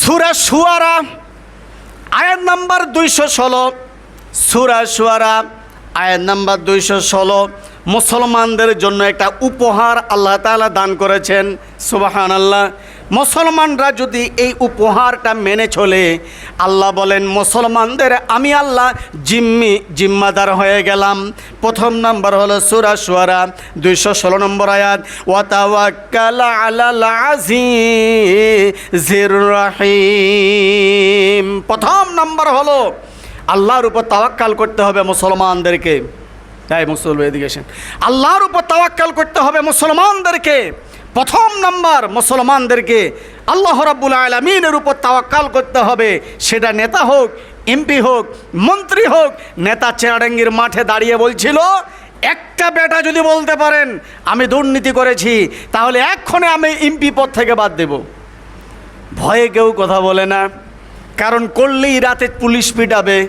সুরা সুয়ারা, আয়াত নাম্বার দুইশো ষোলো। সুরা সুয়ারা, আয়াত নাম্বার দুইশো ষোলো। মুসলমানদের জন্য একটা উপহার আল্লাহ তালা দান করেছেন সুবাহান আল্লাহ মুসলমানরা যদি এই উপহারটা মেনে চলে, আল্লাহ বলেন, মুসলমানদের, আমি আল্লাহ জিম্মি, জিম্মাদার হয়ে গেলাম। প্রথম নম্বর হলো সুরা সুয়ারা দুইশো ষোলো নম্বর আয়াত, ওয়াতাওয়াক্কাল আলাল আজিজির প্রথম নম্বর হলো, আল্লাহর উপর তাওয়াক্কাল করতে হবে মুসলমানদেরকে। তাই মুসলমান, এদিকে আল্লাহর উপর তাওয়াক্কাল করতে হবে মুসলমানদেরকে। প্রথম নাম্বার মুসলমানদেরকে আল্লাহ রাব্বুল আলমিনের উপর তাওয়াক্কাল করতে হবে। সেটা নেতা হোক, এমপি হোক, মন্ত্রী হোক, নেতা চেরাডাঙ্গির মাঠে দাঁড়িয়ে বলছিল, একটা বেটা যদি বলতে পারেন, আমি দুর্নীতি করেছি, তাহলে এক্ষণে আমি এমপি পদ থেকে বাদ দেব। ভয়ে কেউ কথা বলে না। কারণ করলেই রাতে পুলিশ পিটাবে।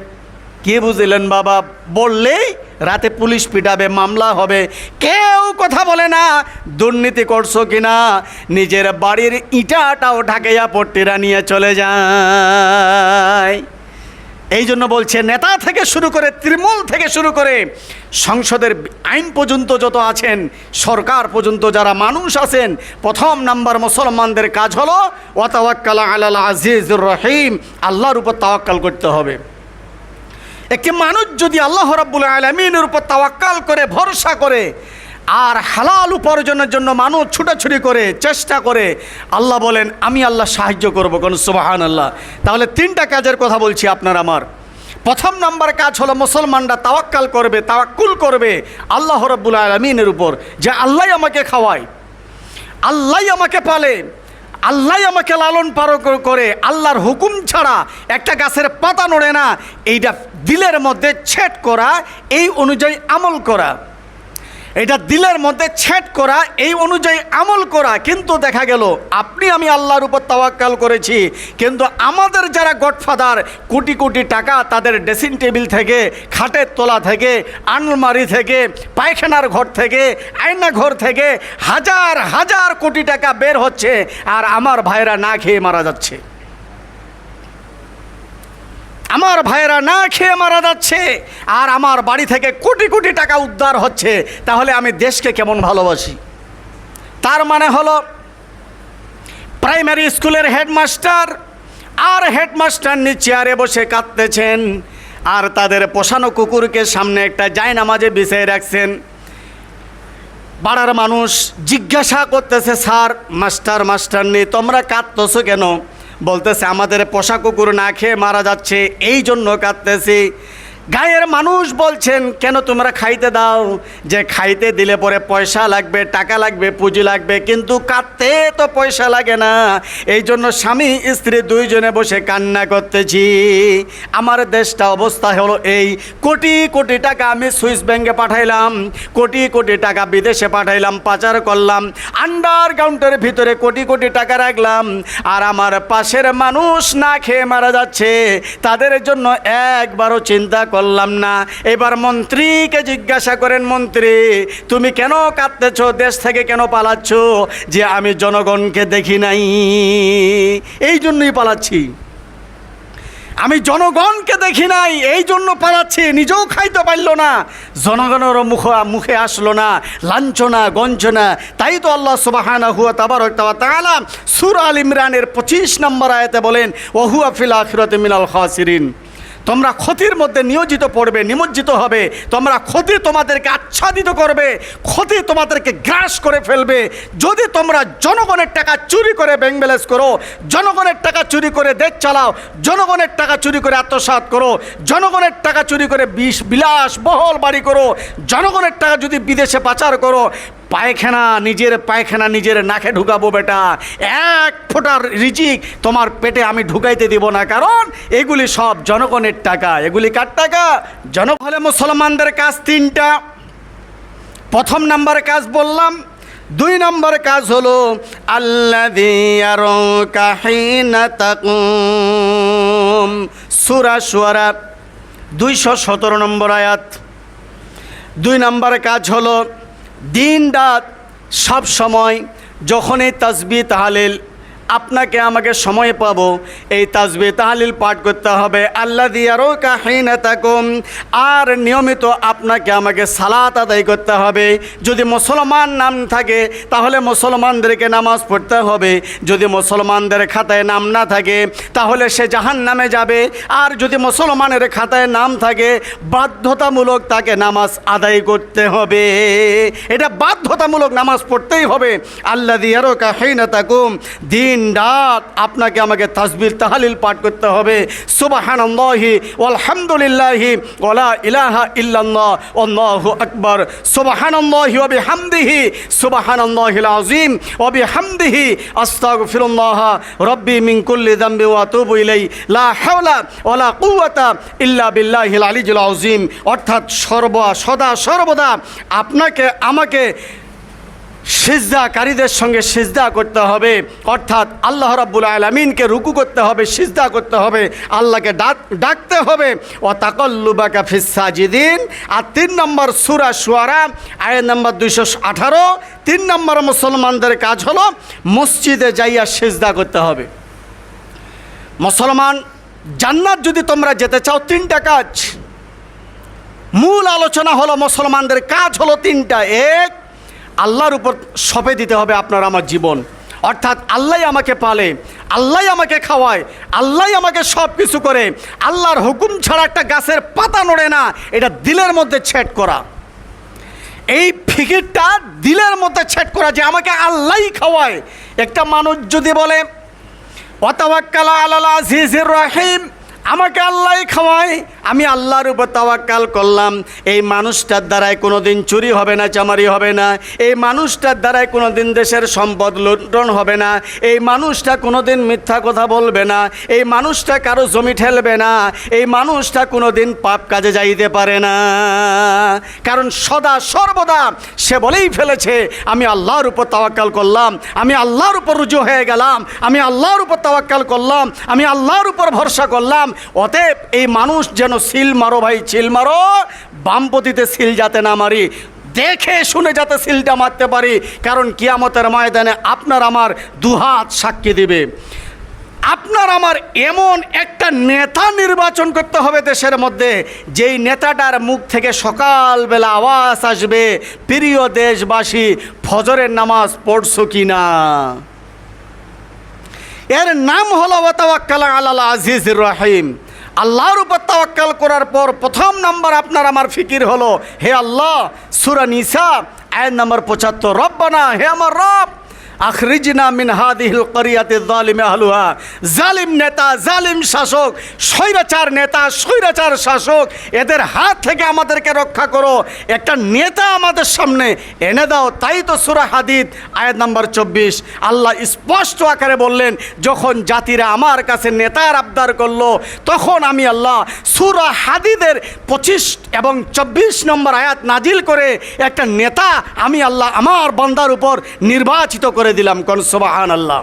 কে বুঝলেন বাবা? বললেই রাতে পুলিশ পিটাবে, মামলা হবে। কেউ কথা বলে না, দুর্নীতি করছ কিনা? নিজের বাড়ির ইটাটাও ঢাকাইয়া পট্টিরা নিয়ে চলে যায়। এই জন্য বলছে, নেতা থেকে শুরু করে, তৃণমূল থেকে শুরু করে, সংসদের আইন পর্যন্ত যত আছেন, সরকার পর্যন্ত যারা মানুষ আছেন, প্রথম নাম্বার মুসলমানদের কাজ হলো, ওয়াতাওয়াক্কালা আলাল আজিজুর রহিম, আল্লাহর উপর তাওয়াক্কাল করতে হবে। একটি মানুষ যদি আল্লাহ রাব্বুল আলমিনের উপর তাওয়াক্কাল করে, ভরসা করে, আর হালাল উপার্জনের জন্য মানুষ ছুটাছুটি করে, চেষ্টা করে, আল্লাহ বলেন, আমি আল্লাহ সাহায্য করব কোন সুবাহান আল্লাহ তাহলে তিনটা কাজের কথা বলছি আপনার আমার। প্রথম নাম্বার কাজ হলো মুসলমানরা তাওয়াক্কাল করবে, তাওয়াক্কুল করবে আল্লাহ রব্বুল আলমিনের উপর, যে আল্লাহ আমাকে খাওয়ায়, আল্লাহ আমাকে পালে, আল্লাহ আমাকে লালন পালন করে, আল্লাহর হুকুম ছাড়া একটা গাছের পাতা নড়ে না, এইটা দিলের মধ্যে ছেট করা, এই অনুযায়ী আমল করা। এটা দিলের মধ্যে ছেট করা, এই অনুযায়ী আমল করা। কিন্তু দেখা গেল, আপনি আমি আল্লাহর উপর তাওয়াক্কাল করেছি, কিন্তু আমাদের যারা গডফাদার, কোটি কোটি টাকা তাদের ড্রেসিং টেবিল থেকে, খাটের তোলা থেকে, আলমারি থেকে, পায়খানার ঘর থেকে আয়না ঘর থেকে হাজার হাজার কোটি টাকা বের হচ্ছে, আর আমার ভাইরা না খেয়ে মারা যাচ্ছে। আমার ভাইয়েরা না খেয়ে মারা যাচ্ছে, আর আমার বাড়ি থেকে কোটি কোটি টাকা উদ্ধার হচ্ছে, তাহলে আমি দেশকে কেমন ভালোবাসি? তার মানে হলো, প্রাইমারি স্কুলের হেডমাস্টার আর হেডমাস্টার চেয়ারে বসে কাঁদতেছেন, আর তাদের পোষানো কুকুরকে সামনে একটা জায়নামাজে বিছিয়ে রাখছেন। পাড়ার মানুষ জিজ্ঞাসা করতেছে, স্যার, মাস্টার মাস্টার নেই তোমরা কাঁদতেছো কেন? বলতেছে আমাদের পোশাক কুকুর না খেয়ে মারা যাচ্ছে এই জন্য কাঁদতেছি। গায়ের মানুষ বলছেন, কেন তোমরা খাইতে দাও? যে খাইতে দিলে পরে পয়সা লাগবে, টাকা লাগবে, পুঁজি লাগবে, কিন্তু কাঁদতে তো পয়সা লাগে না। এই জন্য স্বামী, স্ত্রী দুইজনে বসে কান্না করতেছি। আমার দেশটা অবস্থা হলো এই। কোটি কোটি টাকা আমি সুইস ব্যাংকে পাঠাইলাম, কোটি কোটি টাকা বিদেশে পাঠাইলাম, পাচার করলাম, আন্ডারগ্রাউন্ডের ভিতরে কোটি কোটি টাকা রাখলাম, আর আমার পাশের মানুষ না খেয়ে মারা যাচ্ছে। তাদের জন্য একবারও চিন্তা করলাম না। এবার মন্ত্রীকে জিজ্ঞাসা করেন, মন্ত্রী, তুমি কেন কাঁদতেছ? দেশ থেকে কেন পালাচ্ছ? যে আমি জনগণকে দেখি নাই। এই জন্যই পালাচ্ছি। আমি জনগণকে দেখি নাই, এই জন্য পালাচ্ছি। নিজেও খাইতে পারল না। জনগণেরও মুখ মুখে আসলো না। লাঞ্ছনা গঞ্চনা তাই তো আল্লাহ সুবাহানা হুয়া তাবারক তাআলা সুর আল ইমরানের পঁচিশ নম্বর আয়তে বলেন ওহুয়া ফিল আখিরাতে মিনাল খাসিরিন। তোমরা ক্ষতির মধ্যে নিয়োজিত পড়বে, নিমজ্জিত হবে। তোমরা ক্ষতি তোমাদেরকে আচ্ছাদিত করবে, ক্ষতি তোমাদেরকে গ্রাস করে ফেলবে। যদি তোমরা জনগণের টাকা চুরি করে ব্যাংক ব্যালেন্স করো, জনগণের টাকা চুরি করে দেশ চালাও, জনগণের টাকা চুরি করে আত্মসাৎ করো, জনগণের টাকা চুরি করে বিষ, বিলাস, বহল বাড়ি করো, জনগণের টাকা যদি বিদেশে পাচার করো, পায়খানা, নিজের পায়খানা নিজের নাকে ঢুকাবো বেটা। এক ফোঁটার রিজিক তোমার পেটে আমি ঢুকাইতে দিব না, কারণ এগুলি সব জনগণের টাকা। এগুলি কার টাকা? জন হলে মুসলমানদের কাজ তিনটা। প্রথম নাম্বার কাজ বললাম, দুই নম্বর কাজ হলো সুরা সুয়ারা দুইশো সতেরো নম্বর আয়াত। দুই নম্বর কাজ হলো, দিন রাত সব সময় যখনই তসবি তাহালিল আপনাকে আমাকে সময় পাবো। এই তাজবি তাহলিল পাঠ করতে হবে। আল্লাহ দিয়ারও আর নিয়মিত আপনাকে আমাকে সালাত আদায় করতে হবে। যদি মুসলমান নাম থাকে, তাহলে মুসলমানদেরকে নামাজ পড়তে হবে। যদি মুসলমানদের খাতায় নাম না থাকে, তাহলে সে জাহান নামে যাবে। আর যদি মুসলমানের খাতায় নাম থাকে, বাধ্যতামূলক তাকে নামাজ আদায় করতে হবে। এটা বাধ্যতামূলক নামাজ পড়তেই হবে। আল্লাহ দিয়ারও কাহিনা তাকুম দিন রাত আপনাকে আমাকে তাসবির তাহালিল পাঠ করতে হবে। সুবাহানন্দাহি আলহামদুলিল্লাহি ওলা ইলাহা ইল্লাল্লাহ। আল্লাহু আকবার। সুবাহানন্দাহি ওয়া বিহামদিহি। সুবাহানল্লাহিল আযীম। ওয়া বিহামদিহি। আস্তাগফিরুল্লাহ। রব্বি মিন যামবি ওয়া আতুবু ইলাই লা হাওলা ওয়ালা কুওয়াতা ইল্লা বিল্লাহিল আলিয়্যিল আযীম। অর্থাৎ সর্ব সদা সর্বদা আপনাকে, আমাকে সিজদাকারীদের সঙ্গে সিজদা করতে হবে। অর্থাৎ আল্লাহ রাব্বুল আলমিনকে রুকু করতে হবে, সিজদা করতে হবে, আল্লাহকে ডাক, ডাকতে হবে। ও তাকল্লুবাকা ফিসাজিদিন আর তিন নম্বর সুরা সুয়ারা আয় নম্বর দুইশো আঠারো, তিন নম্বর মুসলমানদের কাজ হলো মসজিদে যাইয়া সিজদা করতে হবে। মুসলমান, জান্নাত যদি তোমরা যেতে চাও, তিনটা কাজ। মূল আলোচনা হলো মুসলমানদের কাজ হলো তিনটা। এক আল্লাহর উপর সপে দিতে হবে আপনার আমার জীবন। অর্থাৎ আল্লাহ আমাকে পালে, আল্লাহ আমাকে খাওয়ায়, আল্লাহ আমাকে সব কিছু করে, আল্লাহর হুকুম ছাড়া একটা গাছের পাতা নড়ে না, এটা দিলের মধ্যে ছেট করা। এই ফিকিরটা দিলের মধ্যে ছেট করা যে আমাকে আল্লাহই খাওয়ায়। একটা মানুষ যদি বলে অতাওয়াক্কালা আল্লাহ রহিম আমাকে আল্লাহ খাওয়ায় আমি আল্লাহর উপর তাওয়াক্কাল করলাম। এই মানুষটার দ্বারাই কোনো দিন চুরি হবে না, চামারি হবে না। এই মানুষটার দ্বারাই কোনো দিন দেশের সম্পদ লুণ্ঠন হবে না। এই মানুষটা কোনো দিন মিথ্যা কথা বলবে না। এই মানুষটা কারও জমি ঠেলবে না। এই মানুষটা কোনো দিন পাপ কাজে যাইতে পারে না। কারণ সদা সর্বদা সে বলেই ফেলেছে, আমি আল্লাহর উপর তাওয়াক্কাল করলাম। আমি আল্লাহর উপর রুজু হয়ে গেলাম। আমি আল্লাহর উপর তাওয়াক্কাল করলাম। আমি আল্লাহর উপর ভরসা করলাম। অতএব এই মানুষ যেন সিল মারো ভাই, সিল মারো। বামপতিতে সিল যাতে না মারি, দেখে শুনে যাতে সিলটা মারতে পারি, কারণ কিয়ামতের ময়দানে আপনার আমার দুহাত সাক্ষী দিবে। আপনার আমার এমন একটা নেতা নির্বাচন করতে হবে দেশের মধ্যে, যেই নেতাটার মুখ থেকে সকালবেলা আওয়াজ আসবে, প্রিয় দেশবাসী, ফজরের নামাজ পড়ছো কি না এর নাম হলো ওয়াতাওয়াক্কাল আল্লাহ আজিজ রহিম। আল্লাহর উপর তাওয়াক্কাল করার পর প্রথম নাম্বার আপনার আমার ফিকির হলো, হে আল্লাহ, সুরা নিসা, আয়াত নাম্বার পঁচাত্তর, রব্বানা, হে আমার রব। আখরিজনা মিন হাদিহিল করিয়াতে জালিম আহলুহা। জালিম নেতা, জালিম শাসক, স্বৈরাচার নেতা, স্বৈরাচার শাসক, এদের হাত থেকে আমাদেরকে রক্ষা করো। একটা নেতা আমাদের সামনে এনে দাও। তাই তো সুরা হাদিদ, আয়াত নাম্বার চব্বিশ। আল্লাহ স্পষ্ট আকারে বললেন, যখন জাতিরা আমার কাছে নেতার আবদার করল, তখন আমি আল্লাহ সুরা হাদিদের পঁচিশ এবং চব্বিশ নম্বর আয়াত নাজিল করে একটা নেতা আমি আল্লাহ আমার বান্দার উপর নির্বাচিত করে দিলাম কন সোবাহান আল্লাহ